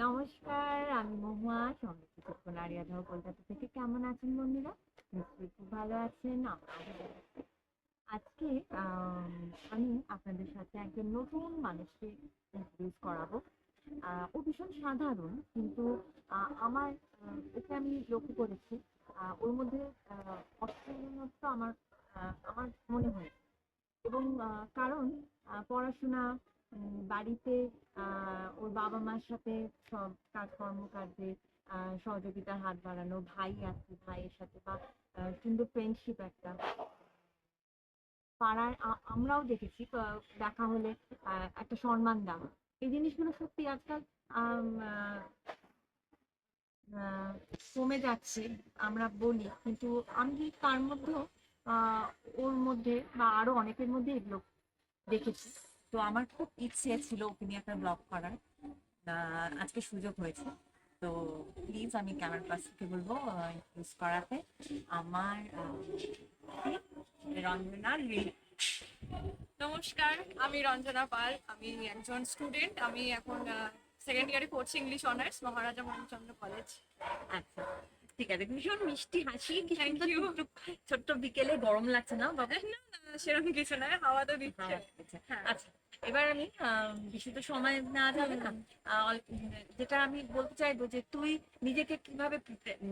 নমস্কার আমি মহুয়া চিত্রকর আরিয়াধর কলকাতা থেকে। কেমন আছেন বন্ধুরা? নিশ্চয়ই খুব ভালো আছেন। আজকে আম, আপনাদের সাথে একজন নতুন মানুষকে ইন্ট্রোডিউস করাবো। ও ভীষণ সাধারণ কিন্তু আমার ওকে আমি লক্ষ্য করেছি। ওর মধ্যে অসাধারণত্ব আমার আমার মনে হয়। এবং কারণ পড়াশোনা বাড়িতে ওর বাবা মার সাথে সব কাজকর্ম, কাজে সহযোগিতার হাত বাড়ানো, ভাই আছে, ভাইয়ের সাথে বা সুন্দর ফ্রেন্ডশিপ একটা। পাড়ার আমরাও দেখেছি দেখা হলে একটা সম্মান দেওয়া। এই জিনিসগুলো সত্যি আজকাল কমে যাচ্ছে, আমরা বলি। কিন্তু আমি তার মধ্যেও ওর মধ্যে বা আরও অনেকের মধ্যে এগুলো দেখেছি। তো আমার খুব ইচ্ছে ছিল ওকে নিয়ে একটা ব্লগ করার। আজকে সুযোগ হয়েছে। তো প্লিজ আমি ক্যামেরা পার্সনকে বলব ইউজ করাতে আমার রঞ্জনা নমস্কার আমি রঞ্জনা পাল। আমি একজন স্টুডেন্ট আমি এখন সেকেন্ড ইয়ারে পড়ছি English honours Maharaja Manichandra college আচ্ছা। ঠিক আছে ভীষণ মিষ্টি হাসি কি সুন্দর ছোট্ট বিকেলে গরম লাগছে না বাবা? সেরকম কিছু নয় হাওয়া তো দিচ্ছে। হ্যাঁ, আচ্ছা হ্যাঁ। এবার আমি আহ, বেশি তো সময় না যাবে না যেটা আমি বলতে চাইব যে তুই নিজেকে কীভাবে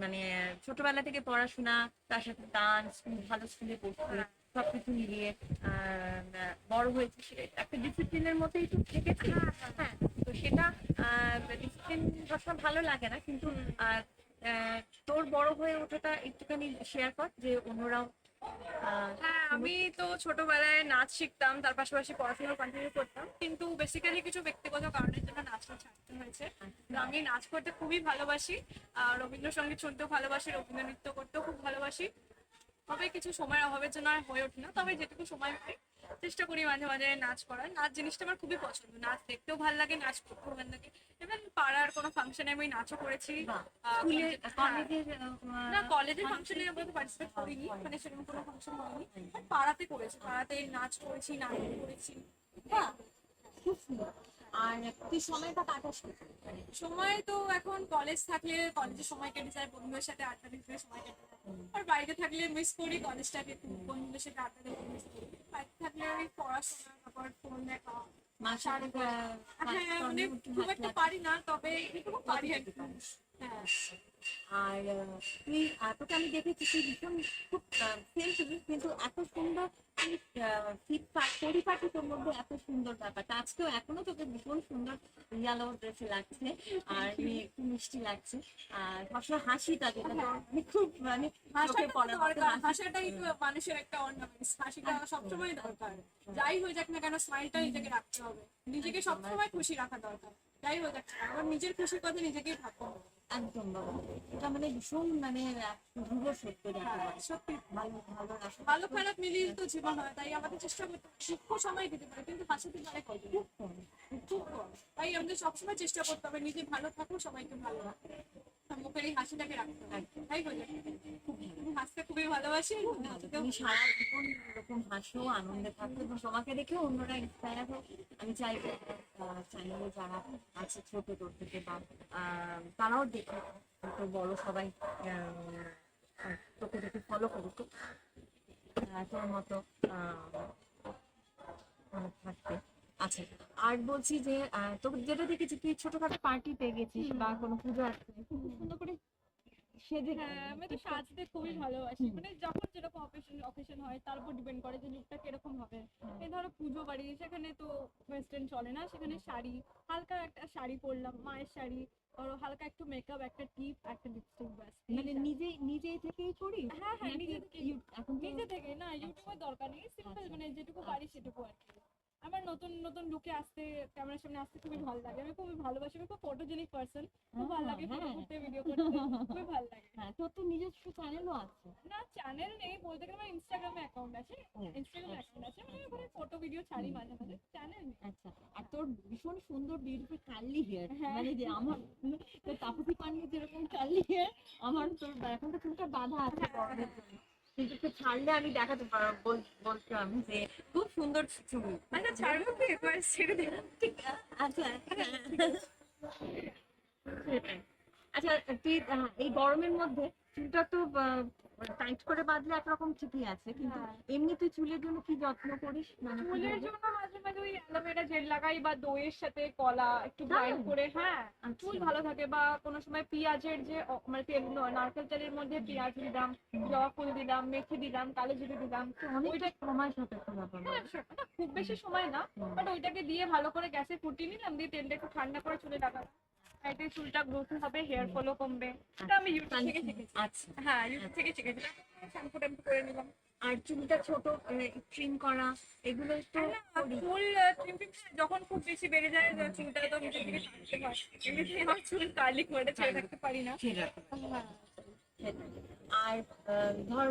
মানে ছোটবেলা থেকে পড়াশোনা তার সাথে ডান্স ভালো স্কুলে পড়তে হ্যাঁ। সবকিছু মিলিয়ে আহ, বড় হয়েছে একটা ডিসিপ্লিনের মধ্যেই তুই থেকেছিস হ্যাঁ তো সেটা ডিসিপ্লিন সবসময় ভালো লাগে না কিন্তু তোর বড় হয়ে ওঠাটা একটুখানি শেয়ার কর যে অন্যরাও হ্যাঁ আমি তো ছোটবেলায় নাচ শিখতাম তার পাশাপাশি পড়াশোনা কন্টিনিউ করতাম। কিন্তু বেসিক্যালি কিছু ব্যক্তিগত কারণের জন্য নাচটা ছাড়তে হয়েছে। তো আমি নাচ করতে খুবই ভালোবাসি। আর রবীন্দ্রসঙ্গীত শুনতেও ভালোবাসি রবীন্দ্র নৃত্য করতেও খুব ভালোবাসি। তবে কিছু সময়ের অভাবের জন্য আর হয়ে ওঠে না। তবে যেটুকু সময় পাই চেষ্টা করি মাঝে মাঝে নাচ করার। নাচ জিনিসটা আমার খুবই পছন্দ। নাচ দেখতেও ভালো লাগে নাচ করতেও ভালো লাগে। ইভেন পাড়ার কোনো ফাংশনে আমি নাচও করেছি। হ্যাঁ। কলেজের না কলেজের ফাংশনে আমরা পার্টিসিপেট করিনি। মানে সেরকম কোনো ফাংশন হয়নি পাড়াতে করেছি। পাড়াতে নাচ করেছি নাটক করেছি। খুব সুন্দর। আর তুই সময়টা কাটাস সময় তো এখন কলেজ থাকলে কলেজে সময় কেটে যায় বন্ধুদের সাথে আড্ডা দিতে সময় কেটে আর বাড়িতে থাকলে মিস করি কলেজটাকে বন্ধুদের সাথে আড্ডা দেবো মিস করি। বাড়িতে থাকলে ওই পড়াশোনা তারপর ফোন দেখা। হ্যাঁ মানে আর হ্যাঁ। তুই এতটা আমি দেখেছি তুই ভীষণ খুব কিন্তু এত সুন্দর পরিপাটি তোর মধ্যে এত সুন্দর ব্যাপারটা আজকেও এখনও তোকে ভীষণ সুন্দর ইয়ালো ড্রেসে লাগছে আর মিষ্টি লাগছে আর সবসময় হাসিটা খুব মানে চোখে হাসি। হাসাটাই তো মানুষের একটা অর্নামেন্টস হাসিটা সবসময় দরকার যাই হয়ে যাক না কেন স্মাইলটা নিজেকে রাখতে হবে নিজেকে সবসময় খুশি রাখা দরকার যাই হয়ে যাক এবার নিজের খুশির কথা নিজেকেই ভাবতে হবে একদম বাবা। এটা মানে ভীষণ মানে ধ্রুব সত্য যাকে হ্যাঁ। সত্যি। ভালো ভালো ভালো খারাপ মিলিয়ে তো জীবন হয় তাই আমাদের চেষ্টা করতে সুখ সময় দিতে পারে কিন্তু হাসিতে পারে কত খুব কম। তাই আমাদের সবসময় চেষ্টা করতে হবে নিজে ভালো থাকো সবাইকে ভালো রাখো। আর মুখের এই হাসিটাকে রাখতে হবে। তাই হাসতে খুবই ভালোবাসি তুমি সারা জীবন এরকম হাসো আনন্দে থাকো এবং তোমাকে দেখে অন্যরা ইন্সপায়ার হোক। আমি চাইব চ্যানেলে যারা আছে ছোট তোর থেকে বা আহ, তারাও দেখে ছোট বড় সবাই তোকে ফলো করুক। তোর মতো আহ, আচ্ছা আর বলছি যে আহ, যেটা দেখেছি তুই ছোটখাটো পার্টিতে গেছিস বা কোনো পুজো আসছে খুব সুন্দর করে সেজে হ্যাঁ আমি তো সাজতে খুবই ভালোবাসি। মানে যখন যেরকম অকেশন অকেশন হয় তার উপর ডিপেন্ড করে যে লুকটা কীরকম হবে। এই ধরো পুজো বাড়ি সেখানে তো ওয়েস্টার্ন চলে না সেখানে শাড়ি হালকা একটা শাড়ি পরলাম মায়ের শাড়ি ধরো হালকা একটু মেকআপ একটা টিপ একটা লিপস্টিক ব্যাস। মানে নিজেই নিজে থেকেই করি? হ্যাঁ হ্যাঁ নিজে থেকে এখন নিজে থেকে না ইউটিউবের দরকার নেই। সিম্পল আচ্ছা। মানে যেটুকু পারি সেটুকু আর কি। আমার নতুন নতুন লুকে আসতে ক্যামেরার সামনে আসতে খুবই ভালো লাগে। আমি খুবই ভালোবাসি আমি খুব ফটোজেনিক পার্সন খুব ভালো লাগে ফটো হ্যাঁ। করতে ভিডিও করতে। খুবই ভালো লাগে। হ্যাঁ তোর তো নিজস্ব চ্যানেলও আছে? না চ্যানেল নেই। বলতে গেলে আমার ইনস্টাগ্রামে অ্যাকাউন্ট আছে। ইনস্টাগ্রামে অ্যাকাউন্ট আছে। আমি ওখানে ফটো ভিডিও ছাড়ি মাঝে মাঝে। চ্যানেল নেই। আচ্ছা আর তোর ভীষণ সুন্দর বিউটিফুল কার্লি হেয়ার হ্যাঁ। মানে যে আমার তোর তাপসী পানির যেরকম কার্লি হেয়ার আমার তোর এখন তো চুলটা বাঁধা আছে। জন্য। কিন্তু একটু ছাড়লে আমি দেখাতে পারব বল- বলতাম যে খুব সুন্দর ছবি আচ্ছা ছাড়বো কি? এবার ছেড়ে দেব ঠিক আচ্ছা। আচ্ছা তুই আহ, এই গরমের মধ্যে চুলটা তো টাইট করে বাঁধলে একরকম ঠিকই আছে কিন্তু হ্যাঁ। এমনি তুই চুলের জন্য কি যত্ন করিস মানে চুলের জন্য মাঝে মাঝে ওই অ্যালোভেরা জেল লাগাই বা দইয়ের সাথে কলা একটু? গ্রাইন্ড করে হ্যাঁ চুল আচ্ছা। ভালো থাকে বা কোনো সময় পেঁয়াজের যে মানে তেল নারকেল তেলের মধ্যে পেঁয়াজ দিলাম জবা ফুল দিলাম মেথি দিলাম কালো জিরে দিলাম তো অনেকটা সময় সাপেক্ষ ব্যাপার হ্যাঁ, খুব বেশি সময় না বাট ওইটাকে দিয়ে ভালো করে গ্যাসে ফুটিয়ে নিলাম দিয়ে তেলটা একটু ঠান্ডা করে চুলে লাগালাম এতে চুলটা গ্রোথ হবে হেয়ার ফলও কমবে। এটা আমি ইউটিউব থেকে শিখেছি। আচ্ছা। হ্যাঁ ইউটিউব থেকে শিখেছি। শ্যাম্পু ট্যাম্পু করে নিলাম। আর চুলটা ছোট ট্রিম করা এগুলো তো করি। ফুল ট্রিমিং যখন খুব বেশি বেড়ে যায় চুলটা তো নিজের দিকে কাটতে হয়। এমনিতে আমার চুল কার্লি করে ছেড়ে থাকতে পারি না। হ্যাঁ। আর ধর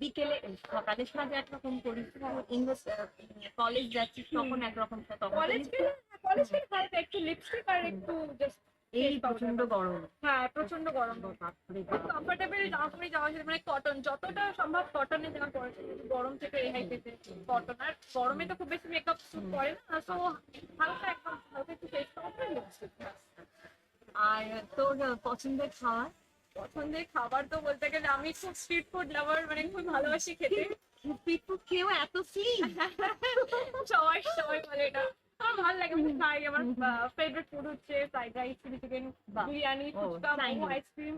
বিকেলে সকালের সাজে একরকম করিস কলেজ যাচ্ছিস তখন একরকম তখন কলেজ গেলে হালকা একটু লিপস্টিক আর একটু জাস্ট এই প্রচণ্ড গরম হ্যাঁ প্রচণ্ড। কমফোর্টেবল জামা পরে যাওয়া মানে কটন যতটা সম্ভব কটনে জামা পরে গরম থেকে রেহাই পেতে কটন আর গরমে তো খুব বেশি মেকআপ স্যুট করে না সো হালকা একদম হালকা একটু ফেস কাভার লিপস্টিক আর তোর পছন্দের খাবার পছন্দের খাবার তো বলতে গেলে আমি খুব স্ট্রিট ফুড লাভার মানে খুব ভালোবাসি খেতে স্ট্রিট ফুড খেয়েও এত স্লিম সবাই সবাই বলে এটা ভালো লাগে আমি খাই আমার ফেভারিট ফুড হচ্ছে fried rice chilli chicken. Biryani phuchka momo. Ice cream.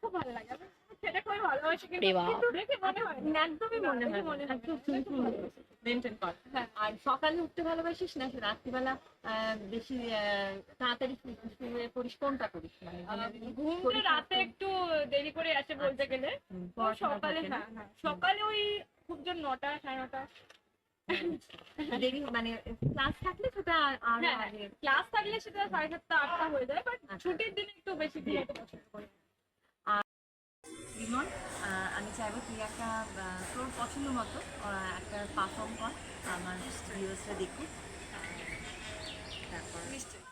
খুব ভালো লাগে। খেতে খুবই ভালোবাসি কিন্তু দেখে মনে হয় একদমই মনে হয় মনে হয়। মেনটেন কর। হ্যাঁ। আর সকালে উঠতে ভালোবাসিস না রাত্রিবেলা বেশি তাড়াতাড়ি শুয়ে পড়িস? কোনটা করিস? মানে ঘুমটা রাতে একটু দেরি করে আসে বলতে গেলে। তো পড়াশোনা সকালে হ্যাঁ হ্যাঁ। সকালে ওই খুব জোর নটা সাড়ে নটা দেরি মানে ক্লাস থাকলে সেটা আর- হ্যাঁ, ক্লাস থাকলে সেটা সাড়ে সাতটা আটটা হয়ে যায় বাট আচ্ছা। ছুটির দিনে একটু বেশি ঘুমাতে পছন্দ করি। রিমন আমি চাইব তুই একটা তোর পছন্দ মতো একটা পারফর্ম কর আমার ভিউয়ার্সরা দেখুক। তারপর নিশ্চয়ই।